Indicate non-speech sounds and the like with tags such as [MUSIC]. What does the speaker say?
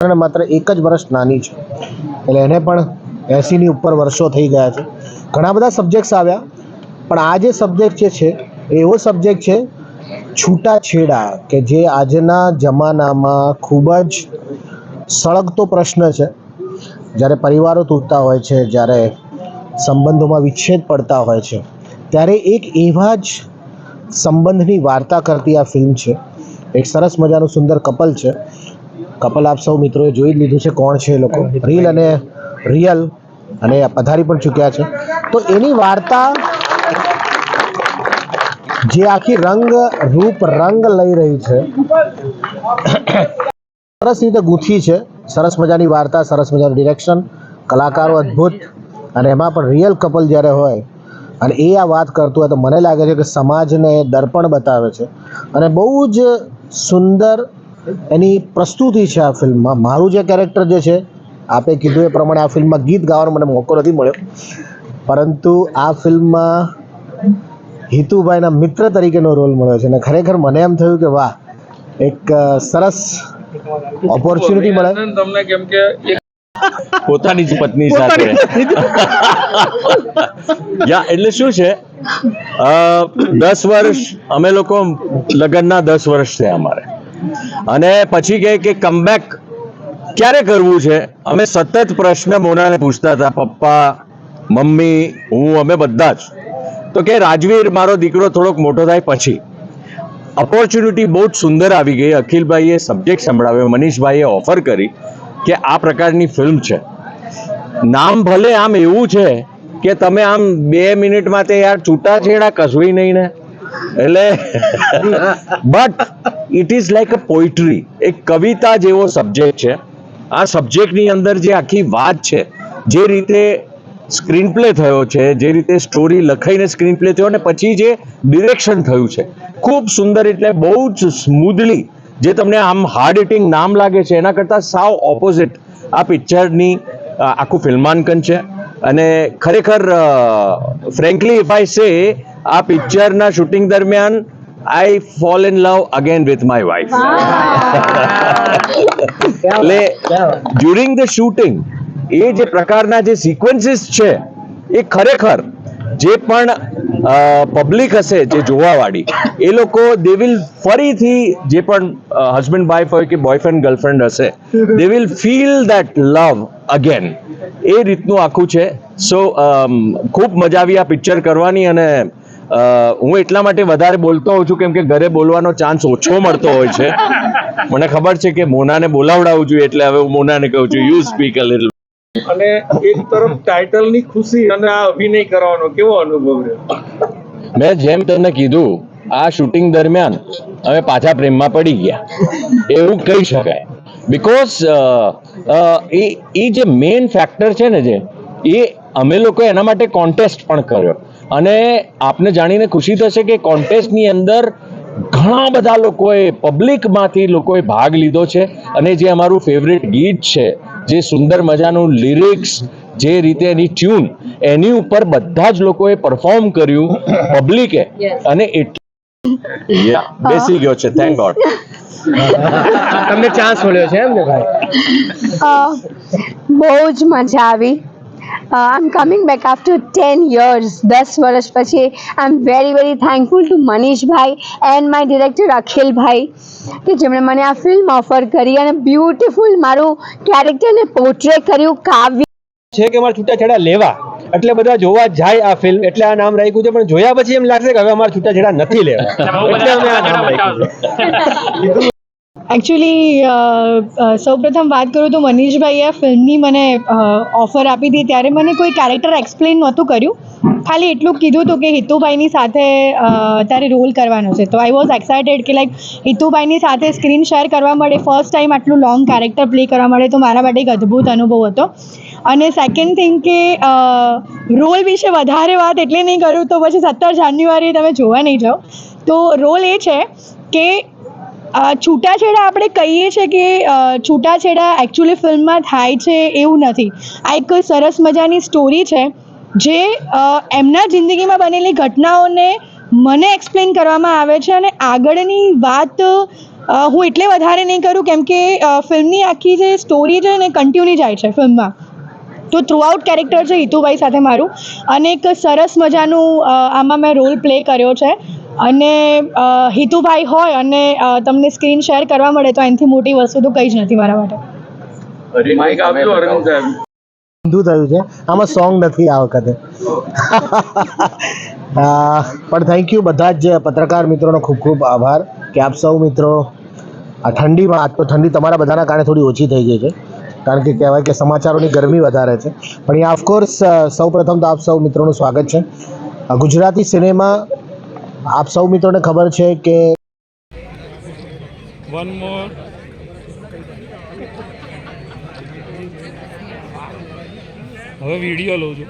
અને માત્ર એક જ વર્ષ નાની છે. એટલે એને પણ એંસીની ઉપર વર્ષો થઈ ગયા છે. ઘણા બધા સબ્જેક્ટ્સ આવ્યા. પણ આ જે સબ્જેક્ટ જે છે, એ એવો સબ્જેક્ટ છે, છૂટાછેડા, કે જે આજના જમાનામાં ખૂબ જ સળગતો પ્રશ્ન છે. જ્યારે પરિવારો તૂટતા હોય છે, જ્યારે સંબંધોમાં વિચ્છેદ પડતા હોય છે, ત્યારે એક એવા જ સંબંધની વાર્તા કરતી આ ફિલ્મ છે. એક સરસ મજાનું સુંદર કપલ છે. કપલ આપ સૌ મિત્રોએ જોઈ જ લીધું છે કોણ છે એ લોકો. રીલ અને રિયલ અને પધારી પણ ચૂક્યા છે. તો એની વાર્તા જે આખી રંગ રૂપ રંગ લઈ રહી છે સરસ રીતે ગૂંથી છે. સરસ મજાની વાર્તા સરસ મજાનું ડિરેક્શન કલાકારો અદ્ભુત અને એમાં પણ રિયલ કપલ જ્યારે હોય અને એ આ વાત કરતું હોય તો મને લાગે છે કે સમાજને દર્પણ બતાવે છે. અને બહુ જ સુંદર એની પ્રસ્તુતિ છે આ ફિલ્મમાં. મારું જે કેરેક્ટર જે છે આપે કીધું એ પ્રમાણે આ ફિલ્મમાં ગીત ગાવાનો મને મોકો નથી મળ્યો. પરંતુ આ ફિલ્મમાં હિતુભાઈના મિત્ર તરીકેનો રોલ મળ્યો છે. અને ખરેખર મને એમ થયું કે વાહ એક સરસ ઓપોર્ચ્યુનિટી મળે. તમને કેમ કે પોતાની જ પત્ની સાથે. યા એટલે શું છે? દસ વર્ષ અમે લોકો લગ્નના દસ વર્ષ છે અમારે. અને પછી કહે કે કમબેક ક્યારે કરવું છે? અમે સતત પ્રશ્ન મોનાને પૂછતા હતા, પપ્પા, મમ્મી, હું, અમે બધા જ. તો કે રાજવીર, મારો દીકરો થોડોક મોટો થાય પછી. ઓપોર્ચ્યુનિટી બહુ જ સુંદર આવી ગઈ. અખિલભાઈએ સબ્જેક્ટ સંભળાવ્યો, મનીષભાઈએ ઓફર કરી કે આ પ્રકારની ફિલ્મ છે. નામ ભલે આમ એવું છે કે તમે આમ બે મિનિટમાં તે યાર છૂટાછેડા કશું નહીં ને. એટલે but it is like a poetry એક કવિતા જેવો સબ્જેક્ટ છે. આ સબ્જેક્ટની અંદર જે આખી વાત છે, જે રીતે સ્ક્રીન પ્લે થયો છે, જે રીતે સ્ટોરી લખાઈને સ્ક્રીન પ્લે થયો અને પછી જે ડિરેક્શન થયું છે. ખૂબ સુંદર એટલે બહુ જ સ્મૂધલી જે તમને આમ હાર્ડ હિટિંગ નામ લાગે છે, એના કરતાં સાવ ઓપોઝિટ આ પિક્ચરની આખું ફિલ્માંકન છે. અને ખરેખર ફ્રેન્કલી ઇફ આઈ સે આ પિક્ચરના શૂટિંગ દરમિયાન I fall in love again with my wife એટલે ડ્યુરિંગ ધ શૂટિંગ એ જે પ્રકારના જે સિક્વન્સીસ છે એ ખરેખર જે પણ પબ્લિક હશે જે જોવાવાળી એ લોકો દે વિલ ફરીથી જે પણ હસબન્ડ વાઇફ હોય કે બોયફ્રેન્ડ ગર્લફ્રેન્ડ હશે they will feel that love again એ રીતનું આખું છે. સો ખૂબ મજા આવી આ પિક્ચર કરવાની અને હું એટલા માટે વધારે બોલતો હોઉં છું કેમ કે ઘરે બોલવાનો ચાન્સ ઓછો મળતો હોય છે. મને ખબર છે કે મોનાને બોલાવડાવવું જોઈએ એટલે હવે હું મોનાને કહું છું યુ સ્પીક અ લિટલ અને એક તરફ ટાઇટલની ખુશી અને આ અભિનય કરવાનો કેવો અનુભવ રહ્યો? મેં જેમ તમને કીધું આ શૂટિંગ દરમિયાન અમે પાછા પ્રેમમાં પડી ગયા. એવું કહી શકાય. બીકોઝ એ એ જે મેઇન ફેક્ટર છે ને જે એ અમે લોકો એના માટે કોન્ટેસ્ટ પણ કર્યો. અને આપને જાણીને ખુશી થશે કે કોન્ટેસ્ટની અંદર ઘણા બધા લોકોએ પબ્લિકમાંથી લોકોએ ભાગ લીધો છે. અને જે અમારું ફેવરેટ ગીત છે જે સુંદર મજાનું લિરિક્સ જે રીતે એની ટ્યુન એની ઉપર બધા જ લોકોએ પરફોર્મ કર્યું પબ્લિકે અને બેસી ગયો છે થેન્ક ગોડ [LAUGHS] તમને ચાન્સ મળ્યો છે એમ ને ભાઈ બહુ જ મજા આવી. I am coming back after ten years દસ વર્ષ પછી I am very very thankful to Manishbhai and my director Akhilbhai કે જેમણે મને આ ફિલ્મ ઓફર કરી અને બ્યુટિફુલ મારું કેરેક્ટરને પોર્ટ્રે કર્યું કાવ્ય છે કે અમારે છૂટાછેડા લેવા? એટલે બધા જોવા જાય આ ફિલ્મ એટલે આ નામ રાખ્યું છે પણ જોયા પછી એમ લાગશે કે હવે અમારે છૂટાછેડા નથી લેવા. [LAUGHS] એટલે અમે આ નામ રાખ્યું [LAUGHS] એકચ્યુઅલી સૌપ્રથમ વાત કરું તો મનીષભાઈએ ફિલ્મની મને ઓફર આપી હતી ત્યારે મને કોઈ કેરેક્ટર એક્સપ્લેન નહોતું કર્યું. ખાલી એટલું કીધું હતું કે હિતુભાઈની સાથે તારે રોલ કરવાનો છે. તો આઈ વોઝ એક્સાઇટેડ કે લાઈક હિતુભાઈની સાથે સ્ક્રીન શેર કરવા મળે. ફર્સ્ટ ટાઈમ આટલું લોંગ કેરેક્ટર પ્લે કરવા મળે તો મારા માટે એક અદ્ભુત અનુભવ હતો. અને સેકન્ડ થિંગ કે રોલ વિશે વધારે વાત એટલે નહીં કરું તો પછી સત્તર જાન્યુઆરી તમે જોવા નહીં જાઓ. તો રોલ એ છે કે છૂટાછેડા આપણે કહીએ છીએ કે છૂટાછેડા એકચ્યુઅલી ફિલ્મમાં થાય છે એવું નથી. આ એક સરસ મજાની સ્ટોરી છે જે એમના જિંદગીમાં બનેલી ઘટનાઓને મને એક્સપ્લેન કરવામાં આવે છે અને આગળની વાત હું એટલે વધારે નહીં કરું કેમ કે ફિલ્મની આખી જે સ્ટોરી છે ને કન્ટિન્યુ જાય છે ફિલ્મમાં તો થ્રુઆઉટ કેરેક્ટર છે હિતુભાઈ સાથે મારું. અને એક સરસ મજાનું આમાં મેં રોલ પ્લે કર્યો છે. અને હિતુભાઈ હોય અને તમને સ્ક્રીન શેર કરવા મળે તો એનાથી મોટી વસ્તુ તો કંઈ જ નથી મારા માટે. માઇક આપજો અરવિંદ સાહેબ. ઊંધું થયું છે. આમાં સોંગ નથી આ વખતે. પણ થેન્ક યુ બધા જ પત્રકાર મિત્રોનો ખૂબ ખૂબ આભાર કે આપ સૌ મિત્રો આ ઠંડીમાં આજ તો ઠંડી તમારા બધાના કારણે થોડી ઓછી થઈ ગઈ છે. કારણ કે કહેવાય કે સમાચારોની ગરમી વધારે છે. પણ અહીંયા ઓફકોર્સ સૌ પ્રથમ તો આપ સૌ મિત્રોનું સ્વાગત છે. ગુજરાતી સિનેમા આપ સૌ મિત્રોને ખબર છે કે વન મોર હવે વીડિયો લઉં છું.